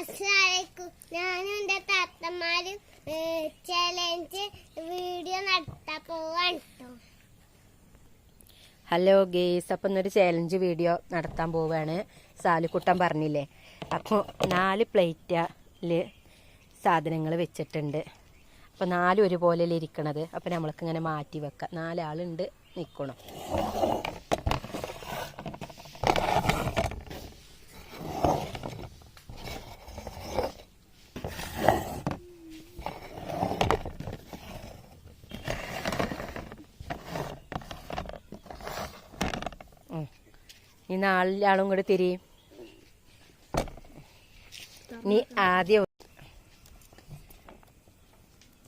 അസ്സലാമലൈക്കും. താത്തമാരും challenge video നടത്താൻ പോവാണ് ഹലോ ഗേസ് അപ്പം ഇന്നൊരു ചലഞ്ച് വീഡിയോ നടത്താൻ പോവുകയാണ് സാലുക്കുട്ടൻ പറഞ്ഞില്ലേ? അപ്പോൾ നാല് പ്ലേറ്റിൽ സാധനങ്ങൾ വെച്ചിട്ടുണ്ട്. അപ്പോൾ നാലും ഒരുപോലെ ഇരിക്കണത്? അപ്പോൾ നമ്മൾക്ക് ഇങ്ങനെ മാറ്റി വെക്കാം. നാലാളുണ്ട് നിൽക്കണം. ഈ നാലാളും കൂടെ തിരിയും നീ ആദ്യം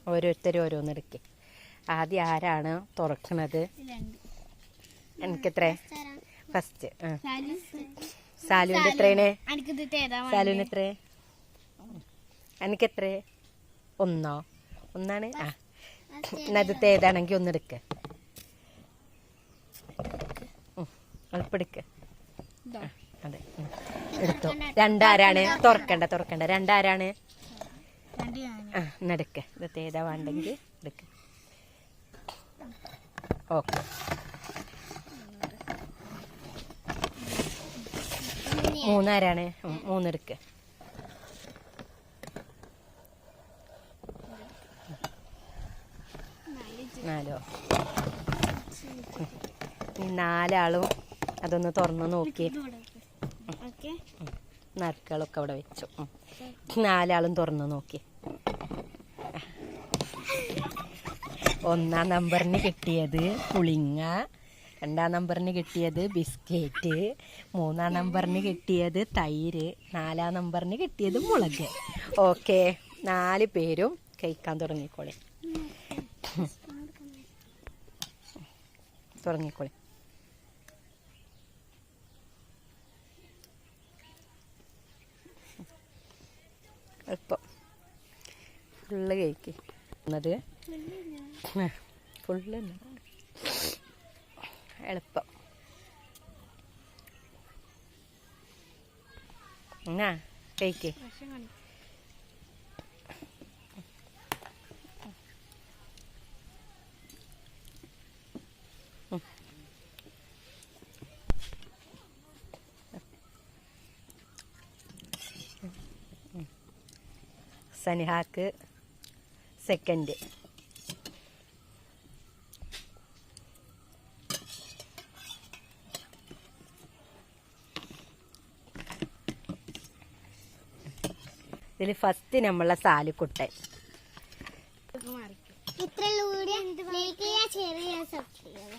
ഓരോരുത്തരും എടുക്കേ ആദ്യം ആരാണ് തുറക്കണത്? എനിക്കെത്ര ഫസ്റ്റ് സാലുവിന്റെ എത്രയാണ്? സാലുവിന് എത്ര എനിക്കെത്ര ഒന്നോ? ഒന്നാണ്? ആ. ഇന്നത്തെ ഏതാണെങ്കിൽ ഒന്നെടുക്ക എളുപ്പെടുക്ക അതെ. എടുത്തോ. രണ്ടാരാണ്? തുറക്കണ്ട തുറക്കണ്ട. രണ്ടാരാണ്? ആ എന്നെടുക്ക ഇതത്തെ ഏതാ വേണ്ടെങ്കിൽ എടുക്ക. ഓക്കെ. മൂന്നാരാണ്? മൂന്നെടുക്ക. നാലോ നാലാളും അതൊന്ന് തുറന്ന് നോക്കി. നറുക്കളൊക്കെ അവിടെ വെച്ചു. നാലാളും തുറന്ന് നോക്കി. ഒന്നാം നമ്പറിന് കിട്ടിയത് പുളിങ്ങ രണ്ടാം നമ്പറിന് കിട്ടിയത് ബിസ്ക്കറ്റ് മൂന്നാം നമ്പറിന് കിട്ടിയത് തൈര് നാലാം നമ്പറിന് കിട്ടിയത് മുളക്. ഓക്കെ നാല് പേരും കഴിക്കാൻ തുടങ്ങിക്കോളി. തുടങ്ങിക്കോളി. എളുപ്പം. Full cake. എന്നത് ഫുള്ള് എളുപ്പം. എന്നാ കേക്ക്? സനിഹാക്ക് സെക്കൻഡ് ഇതിൽ ഫസ്റ്റ് നമ്മളെ സാലിക്കുട്ടൻ. ഇത്ര ലൈക്ക് ഷെയർ സബ്സ്ക്രൈബ്